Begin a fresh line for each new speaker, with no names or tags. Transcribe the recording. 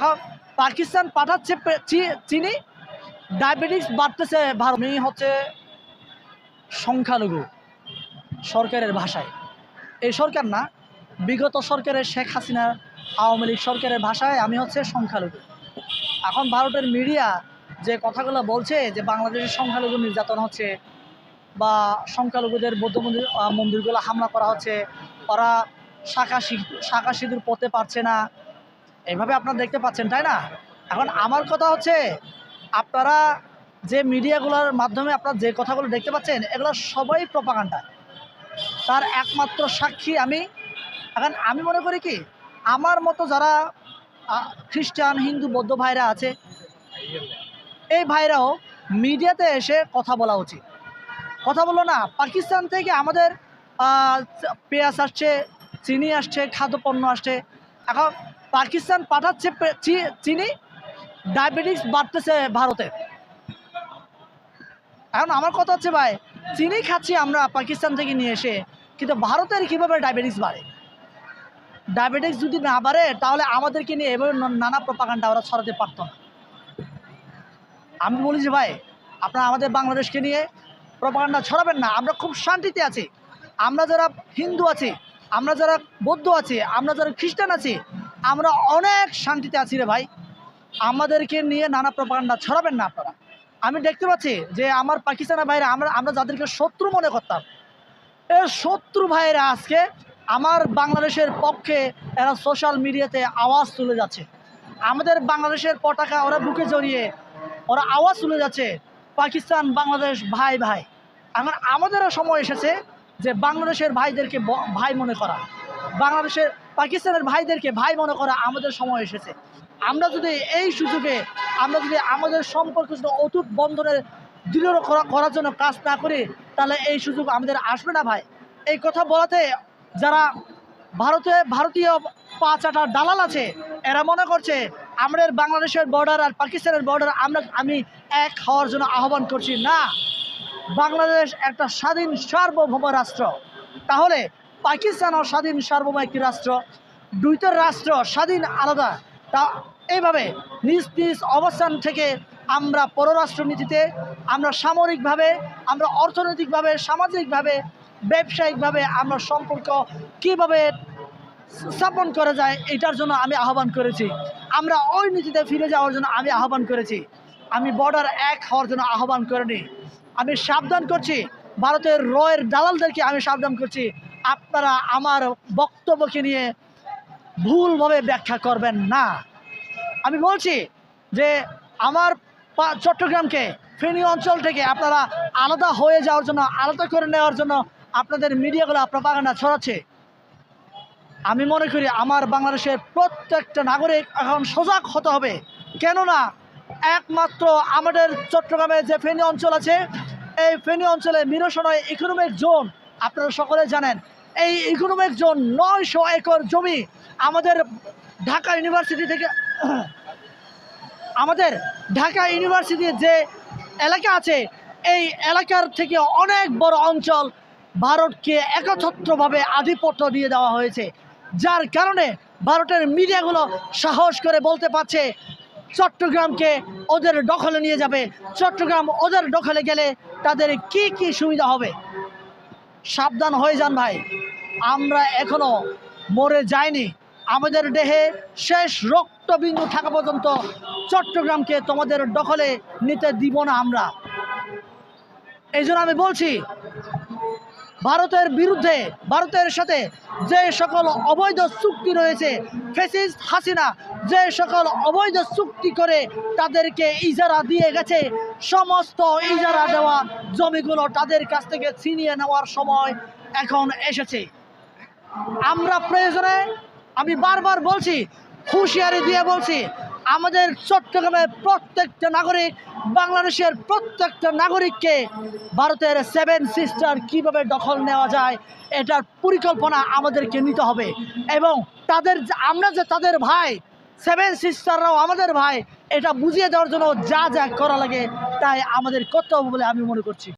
এখন পাকিস্তান পাঠাচ্ছে চিনি। ডায়াবেটিস বাড়তেছে ভারত। হচ্ছে সংখ্যালঘু সরকারের ভাষায়। এই সরকার না, বিগত সরকারের শেখ হাসিনা, আওয়ামী লীগ সরকারের ভাষায় আমি হচ্ছে সংখ্যালঘু। এখন ভারতের মিডিয়া যে কথাগুলো বলছে যে বাংলাদেশের সংখ্যালঘু নির্যাতন হচ্ছে বা সংখ্যালঘুদের বৌদ্ধ মন্দির মন্দিরগুলো হামলা করা হচ্ছে, ওরা শাখা শাখা সিঁদুর পরতে পারছে না এইভাবে আপনারা দেখতে পাচ্ছেন, তাই না? এখন আমার কথা হচ্ছে, আপনারা যে মিডিয়াগুলোর মাধ্যমে আপনারা যে কথাগুলো দেখতে পাচ্ছেন, এগুলো সবাই প্রপাগান্ডা। তার একমাত্র সাক্ষী আমি। এখন আমি মনে করি কি, আমার মতো যারা খ্রিস্টান, হিন্দু, বৌদ্ধ ভাইরা আছে, এই ভাইরাও মিডিয়াতে এসে কথা বলা উচিত। কথা বলো না, পাকিস্তান থেকে আমাদের পেঁয়াজ আসছে, চিনি আসছে, খাদ্যপণ্য আসছে। এখন পাকিস্তান পাঠাচ্ছে চিনি, ডায়াবেটিস বাড়তেছে ভারতে। এখন আমার কথা হচ্ছে ভাই, চিনি খাচ্ছি আমরা পাকিস্তান থেকে নিয়ে এসে, কিন্তু ভারতের কীভাবে ডায়াবেটিস বাড়ে? ডায়াবেটিস যদি না বাড়ে, তাহলে আমাদেরকে নিয়ে এভাবে নানা প্রপাগান্ডা ওরা ছড়াতে পারতো না। আমি বলি যে ভাই, আপনারা আমাদের বাংলাদেশকে নিয়ে প্রপাগান্ডা ছড়াবেন না, আমরা খুব শান্তিতে আছি। আমরা যারা হিন্দু আছি, আমরা যারা বৌদ্ধ আছি, আমরা যারা খ্রিস্টান আছি আমরা অনেক শান্তিতে আছি রে ভাই। আমাদেরকে নিয়ে নানা প্রপাগান্ডা ছড়াবেন না আপনারা। আমি দেখতে পাচ্ছি যে আমার পাকিস্তানের ভাইরা, আমরা আমরা যাদেরকে শত্রু মনে করতাম এই শত্রু ভাইরা আজকে আমার বাংলাদেশের পক্ষে এরা সোশ্যাল মিডিয়াতে আওয়াজ তুলে যাচ্ছে। আমাদের বাংলাদেশের পতাকা ওরা বুকে জড়িয়ে ওরা আওয়াজ তুলে যাচ্ছে, পাকিস্তান, বাংলাদেশ, ভাই ভাই। এখন আমাদেরও সময় এসেছে যে বাংলাদেশের ভাইদেরকে ভাই মনে করা। বাংলাদেশের পাকিস্তানের ভাইদেরকে ভাই মনে করা আমাদের সময় এসেছে। আমরা যদি এই সুযোগে, আমরা যদি আমাদের সম্পর্ক অটুট বন্ধনের দৃঢ় করার জন্য কাজ না করি, তাহলে এই সুযোগ আমাদের আসবে না ভাই। এই কথা বলাতে যারা ভারতে ভারতীয় পাঁচ আটার দালাল আছে, এরা মনে করছে, আমাদের বাংলাদেশের বর্ডার আর পাকিস্তানের বর্ডার আমরা আমি এক হওয়ার জন্য আহ্বান করছি। না, বাংলাদেশ একটা স্বাধীন সার্বভৌম রাষ্ট্র। তাহলে পাকিস্তানও স্বাধীন সার্বভৌম একটি রাষ্ট্র। দুইটা রাষ্ট্র স্বাধীন, আলাদা। তা এইভাবে নিজ নিজ অবস্থান থেকে আমরা পররাষ্ট্রনীতিতে, আমরা সামরিকভাবে, আমরা অর্থনৈতিকভাবে, সামাজিকভাবে, ব্যবসায়িকভাবে আমরা সম্পর্ক কীভাবে স্থাপন করা যায় এটার জন্য আমি আহ্বান করেছি। আমরা ওই নীতিতে ফিরে যাওয়ার জন্য আমি আহ্বান করেছি। আমি বর্ডার এক হওয়ার জন্য আহ্বান করিনি। আমি সাবধান করছি। ভারতের রয়ের দালালদেরকে আমি সাবধান করছি। আপনারা আমার বক্তব্যকে নিয়ে ভুলভাবে ব্যাখ্যা করবেন না। আমি বলছি যে আমার চট্টগ্রামকে, ফেনী অঞ্চল থেকে আপনারা আলাদা হয়ে যাওয়ার জন্য, আলাদা করে নেওয়ার জন্য আপনাদের মিডিয়াগুলো প্রপাগান্ডা ছড়াচ্ছে। আমি মনে করি আমার বাংলাদেশের প্রত্যেকটা নাগরিক এখন সজাগ হতে হবে। কেননা একমাত্র আমাদের চট্টগ্রামে যে ফেনী অঞ্চল আছে, এই ফেনী অঞ্চলে মিরসনয় ইকোনমিক জোন আপনারা সকলে জানেন, এই ইকোনমিক জোন নয়শো একর জমি আমাদের ঢাকা ইউনিভার্সিটি থেকে, আমাদের ঢাকা ইউনিভার্সিটির যে এলাকা আছে, এই এলাকার থেকে অনেক বড় অঞ্চল ভারতকে একচ্ছত্রভাবে আধিপত্য দিয়ে দেওয়া হয়েছে, যার কারণে ভারতের মিডিয়াগুলো সাহস করে বলতে পারছে, চট্টগ্রামকে ওদের দখলে নিয়ে যাবে, চট্টগ্রাম ওদের দখলে গেলে তাদের কি কি সুবিধা হবে? সাবধান হয়ে যান ভাই। আমরা এখনও মরে যাইনি। আমাদের দেহে শেষ রক্তবিন্দু থাকা পর্যন্ত চট্টগ্রামকে তোমাদের দখলে নিতে দিব না আমরা। এই আমি বলছি, ভারতের বিরুদ্ধে, ভারতের সাথে যে সকল অবৈধ চুক্তি রয়েছে ফেসিস হাসিনা যে সকল অবৈধ চুক্তি করে তাদেরকে ইজারা দিয়ে গেছে, সমস্ত ইজারা দেওয়া জমিগুলো তাদের কাছ থেকে ছিনিয়ে নেওয়ার সময় এখন এসেছে। আমরা প্রয়োজনে, আমি বারবার বলছি, হুঁশিয়ারি দিয়ে বলছি, আমাদের চট্টগ্রামের প্রত্যেকটা নাগরিক, বাংলাদেশের প্রত্যেকটা নাগরিককে ভারতের সেভেন সিস্টার কীভাবে দখল নেওয়া যায়, এটার পরিকল্পনা আমাদেরকে নিতে হবে। এবং তাদের আমরা যে তাদের ভাই সেভেন সিস্টাররাও আমাদের ভাই, এটা বুঝিয়ে দেওয়ার জন্য যা যা করা লাগে, তাই আমাদের কর্তব্য বলে আমি মনে করছি।